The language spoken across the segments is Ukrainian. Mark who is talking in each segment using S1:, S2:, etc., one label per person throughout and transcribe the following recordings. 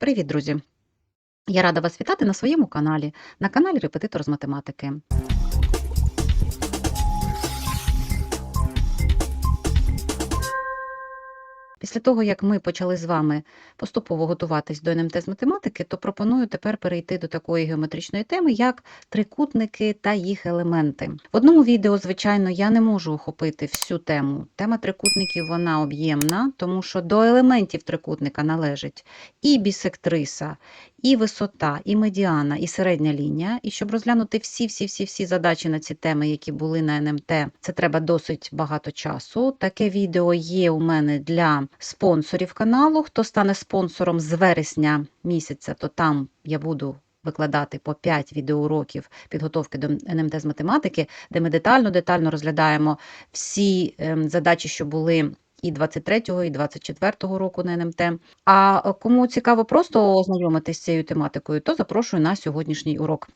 S1: Привіт, друзі! Я рада вас вітати на своєму каналі, на каналі Репетитор з математики. Після того, як ми почали з вами поступово готуватись до НМТ з математики, то пропоную тепер перейти до такої геометричної теми, як трикутники та їх елементи. В одному відео, звичайно, я не можу охопити всю тему. Тема трикутників вона об'ємна, тому що до елементів трикутника належить і бісектриса, і висота, і медіана, і середня лінія. І щоб розглянути всі-всі-всі-всі задачі на ці теми, які були на НМТ, це треба досить багато часу. Таке відео є у мене для спонсорів каналу. Хто стане спонсором з вересня місяця, то там я буду. Викладати по 5 відеоуроків підготовки до НМТ з математики, де ми детально-детально розглядаємо всі ем, задачі, що були і 23-го, і 24-го року на НМТ. А кому цікаво просто ознайомитися з цією тематикою, то запрошую на сьогоднішній урок.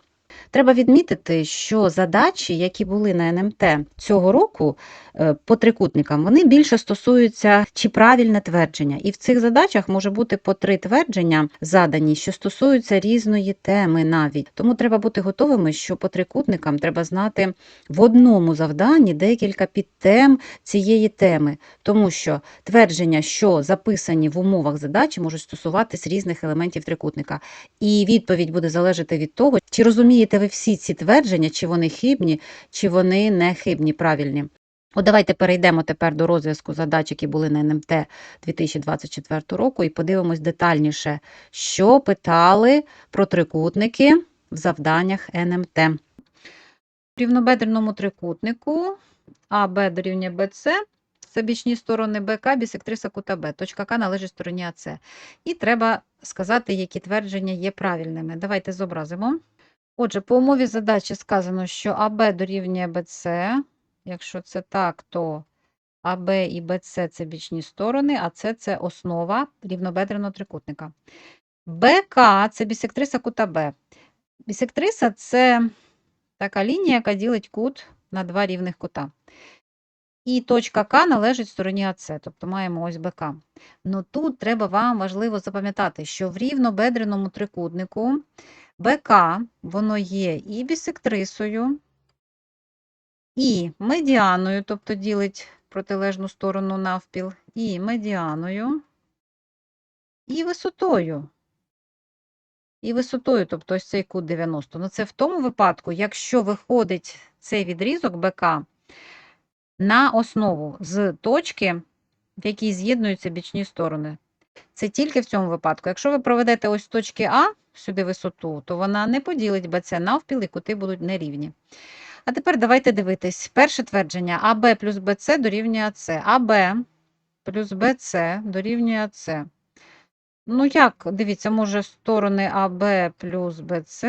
S1: Треба відмітити, що задачі, які були на НМТ цього року е, по трикутникам, вони більше стосуються чи правильне твердження. І в цих задачах може бути по три твердження задані, що стосуються різної теми навіть. Тому треба бути готовими, що по трикутникам треба знати в одному завданні декілька підтем цієї теми, тому що твердження, що записані в умовах задачі, можуть стосуватись різних елементів трикутника. І відповідь буде залежати від того, чи розумієте ви всі ці твердження, чи вони хибні, чи вони не хибні, правильні. От давайте перейдемо тепер до розв'язку задач, які були на НМТ 2024 року, і подивимось детальніше, що питали про трикутники в завданнях НМТ. В рівнобедреному трикутнику АБ дорівнює БЦ це бічні сторони БК, бісектриса кута Б. Точка К належить стороні АЦ. І треба сказати, які твердження є правильними. Давайте зобразимо. Отже, по умові задачі сказано, що АБ дорівнює БЦ. Якщо це так, то АБ і БЦ це бічні сторони, а С це основа рівнобедреного трикутника. БК це бісектриса кута Б. Бісектриса це така лінія, яка ділить кут на два рівних кута. І точка К належить стороні АЦ, тобто маємо ось БК. Ну тут треба вам важливо запам'ятати, що в рівнобедреному трикутнику БК воно є і бісектрисою, і медіаною, тобто ділить протилежну сторону навпіл, і медіаною, і висотою. І висотою, тобто ось цей кут 90. Ну це в тому випадку, якщо виходить цей відрізок БК на основу з точки, в якій з'єднуються бічні сторони. Це тільки в цьому випадку. Якщо ви проведете ось з точки А сюди висоту, то вона не поділить БЦ навпіл і кути будуть нерівні. А тепер давайте дивитись. Перше твердження АБ плюс БЦ дорівнює С. АБ плюс БЦ дорівнює С. Ну як, дивіться, може сторони АБ плюс БЦ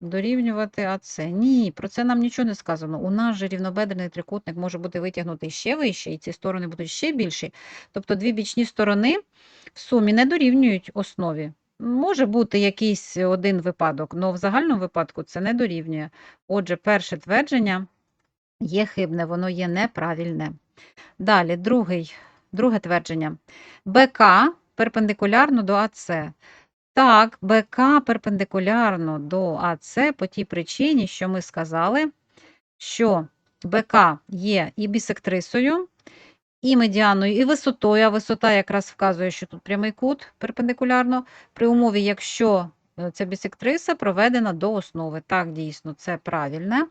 S1: дорівнювати АЦ. Ні, про це нам нічого не сказано. У нас же рівнобедрений трикутник може бути витягнутий ще вище, і ці сторони будуть ще більші. Тобто дві бічні сторони в сумі не дорівнюють основі. Може бути якийсь один випадок, але в загальному випадку це не дорівнює. Отже, перше твердження є хибне, воно є неправильне. Далі, другий, друге твердження. БК перпендикулярно до АЦ. Так, БК перпендикулярно до АЦ по тій причині, що ми сказали, що БК є і бісектрисою, і медіаною, і висотою, а висота якраз вказує, що тут прямий кут перпендикулярно, при умові, якщо е, ця бісектриса проведена до основи. Так, дійсно, це правильне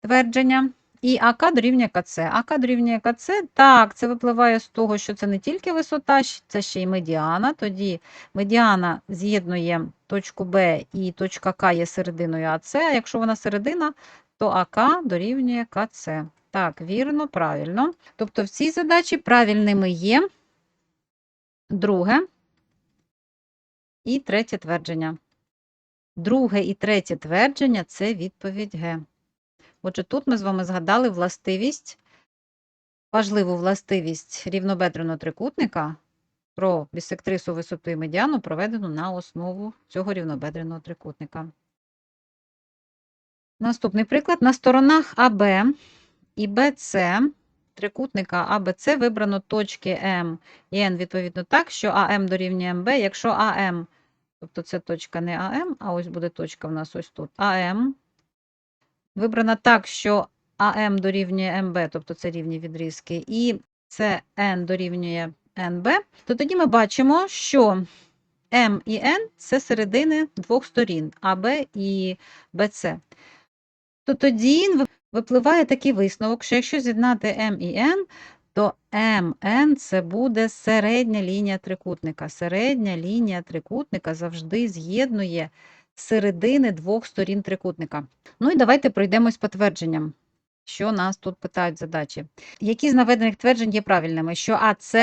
S1: твердження. І АК дорівнює КЦ. АК дорівнює КЦ, так, це випливає з того, що це не тільки висота, це ще й медіана. Тоді медіана з'єднує точку Б і точка К є серединою АЦ, а якщо вона середина, то АК дорівнює КЦ. Так, вірно, правильно. Тобто в цій задачі правильними є друге і третє твердження. Друге і третє твердження це відповідь Г. Отже, тут ми з вами згадали властивість, важливу властивість рівнобедреного трикутника про бісектрису висоту і медіану, проведену на основу цього рівнобедреного трикутника. Наступний приклад. На сторонах АБ і БЦ трикутника АБЦ вибрано точки М і Н відповідно так, що АМ дорівнює МБ, якщо АМ Тобто це точка не АМ, а ось буде точка в нас ось тут. АМ. Вибрана так, що АМ дорівнює МБ, тобто це рівні відрізки, і СН дорівнює НБ, то тоді ми бачимо, що М і Н це середини двох сторін АБ і БЦ. То тоді випливає такий висновок, що якщо з'єднати М і Н, то МН це буде середня лінія трикутника. Середня лінія трикутника завжди з'єднує середини двох сторін трикутника. Ну і давайте пройдемось по твердженням, що нас тут питають задачі. Які з наведених тверджень є правильними? Що АЦ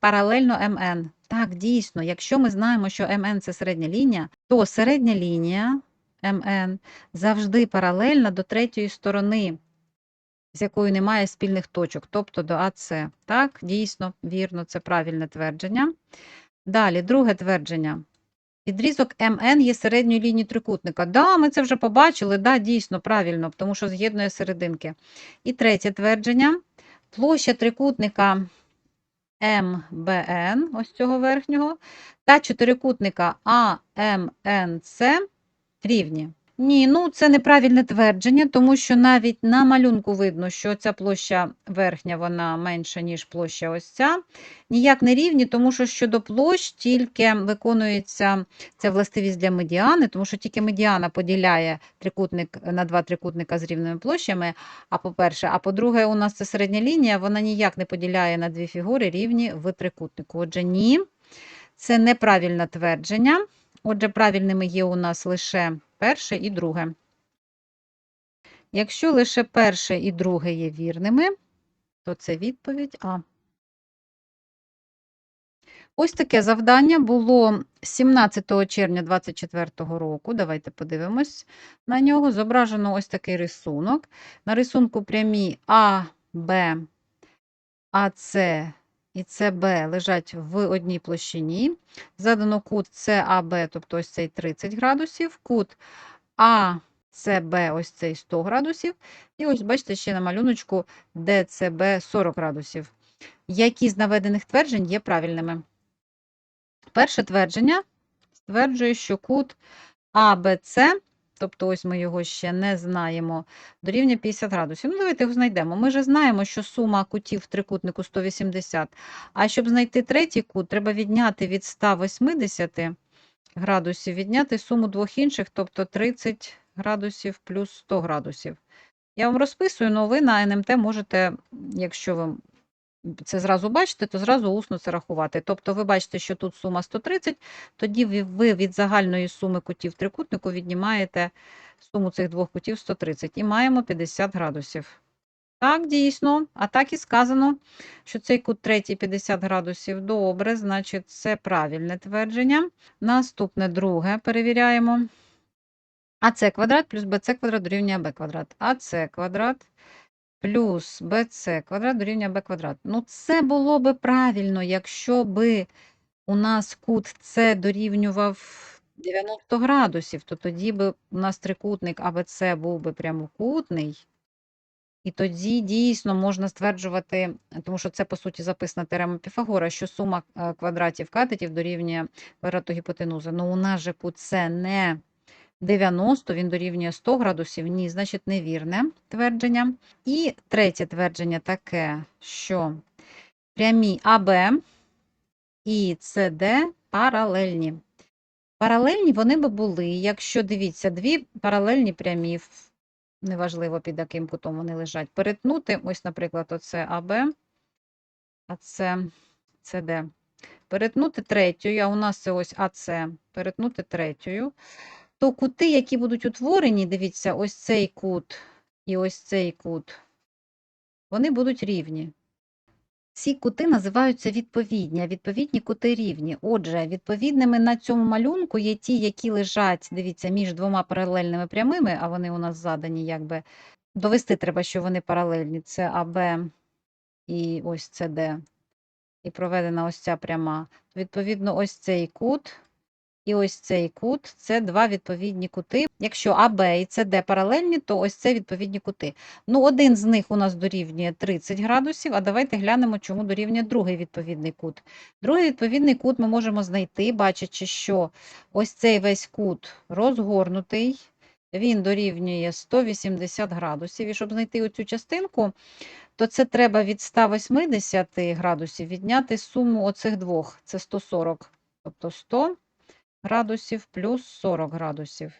S1: паралельно МН. Так, дійсно, якщо ми знаємо, що МН це середня лінія, то середня лінія МН завжди паралельна до третьої сторони, з якою немає спільних точок, тобто до АЦ. Так, дійсно, вірно, це правильне твердження. Далі, друге твердження. Відрізок МН є середньою лінією трикутника. Да, ми це вже побачили, да, дійсно, правильно, тому що з'єднує серединки. І третє твердження. Площа трикутника МБН, ось цього верхнього, та чотирикутника АМНС рівні. Ні, ну це неправильне твердження, тому що навіть на малюнку видно, що ця площа верхня вона менша, ніж площа ось ця. Ніяк не рівні, тому що щодо площ тільки виконується ця властивість для медіани, тому що тільки медіана поділяє трикутник на два трикутника з рівними площами. А по-перше, а по-друге, у нас це середня лінія, вона ніяк не поділяє на дві фігури рівні в трикутнику. Отже, ні, це неправильне твердження. Отже, правильними є у нас лише перше і друге. Якщо лише перше і друге є вірними, то це відповідь А. Ось таке завдання було 17 червня 2024 року. Давайте подивимось на нього. Зображено ось такий рисунок. На рисунку прямі А, Б, АС і СБ лежать в одній площині. Задано кут САБ, тобто ось цей 30 градусів, кут АСБ, ось цей 100 градусів. І ось, бачите, ще на малюночку ДЦБ 40 градусів. Які з наведених тверджень є правильними? Перше твердження стверджує, що кут АБЦ, тобто ось ми його ще не знаємо, дорівнює 50 градусів. Ну, давайте його знайдемо. Ми вже знаємо, що сума кутів в трикутнику 180, а щоб знайти третій кут, треба відняти від 180 градусів, відняти суму двох інших, тобто 30 градусів плюс 100 градусів. Я вам розписую, але ви на НМТ можете, якщо ви це зразу бачите, то зразу усно це рахувати. Тобто ви бачите, що тут сума 130, тоді ви- від загальної суми кутів трикутнику віднімаєте суму цих двох кутів 130 і маємо 50 градусів. Так, дійсно, а так і сказано, що цей кут третій 50 градусів. Добре, значить, це правильне твердження. Наступне друге перевіряємо. АЦ квадрат плюс БЦ квадрат дорівнює АБ квадрат. АЦ квадрат плюс BC квадрат дорівнює b квадрат. Ну, це було би правильно, якщо би у нас кут С дорівнював 90 градусів, то тоді би у нас трикутник АБЦ був би прямокутний. І тоді дійсно можна стверджувати, тому що це, по суті, записана теорема Піфагора, що сума е, квадратів катетів дорівнює квадрату гіпотенузи. Ну, у нас же кут С не 90, він дорівнює 100 градусів. Ні, значить, невірне твердження. І третє твердження таке, що прямі АБ і СД паралельні. Паралельні вони би були, якщо дивіться, дві паралельні прямі, неважливо під яким кутом вони лежать, перетнути, ось, наприклад, оце АБ, а це СД. Перетнути третьою, а у нас це ось АЦ, перетнути третьою, то кути, які будуть утворені, дивіться, ось цей кут і ось цей кут, вони будуть рівні. Ці кути називаються відповідні, а відповідні кути рівні. Отже, відповідними на цьому малюнку є ті, які лежать, дивіться, між двома паралельними прямими, а вони у нас задані, якби довести треба, що вони паралельні. Це АБ і ось це Д. І проведена ось ця пряма. Відповідно, ось цей кут і ось цей кут це два відповідні кути. Якщо АБ і СД паралельні, то ось це відповідні кути. Ну, один з них у нас дорівнює 30 градусів, а давайте глянемо, чому дорівнює другий відповідний кут. Другий відповідний кут ми можемо знайти, бачачи, що ось цей весь кут розгорнутий, він дорівнює 180 градусів. І щоб знайти оцю частинку, то це треба від 180 градусів відняти суму оцих двох, це 140. Тобто 100 градусів плюс 40 градусів.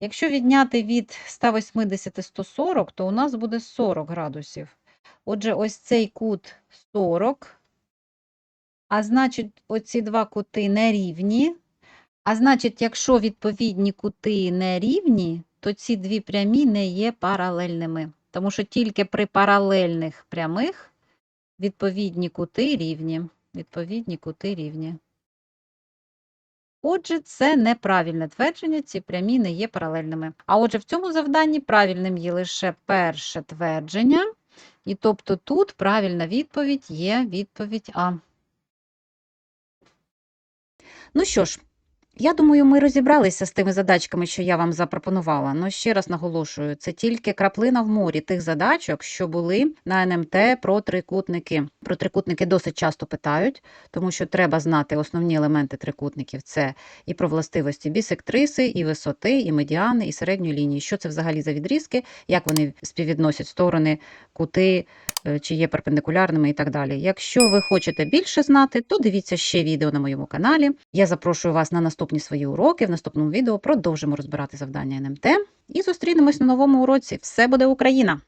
S1: Якщо відняти від 180 140, то у нас буде 40 градусів. Отже, ось цей кут 40, а значить, оці два кути нерівні. А значить, якщо відповідні кути нерівні, то ці дві прямі не є паралельними. Тому що тільки при паралельних прямих відповідні кути рівні. Відповідні кути рівні. Отже, це неправильне твердження, ці прямі не є паралельними. А отже, в цьому завданні правильним є лише перше твердження, і тобто тут правильна відповідь є відповідь А. Ну що ж, я думаю, ми розібралися з тими задачками, що я вам запропонувала. Ну, ще раз наголошую, це тільки краплина в морі тих задачок, що були на НМТ про трикутники. Про трикутники досить часто питають, тому що треба знати основні елементи трикутників. Це і про властивості бісектриси, і висоти, і медіани, і середньої лінії. Що це взагалі за відрізки, як вони співвідносять сторони, кути, е, чи є перпендикулярними і так далі. Якщо ви хочете більше знати, то дивіться ще відео на моєму каналі. Я запрошую вас на наступні свої уроки. В наступному відео продовжимо розбирати завдання НМТ і зустрінемось на новому уроці. Все буде Україна!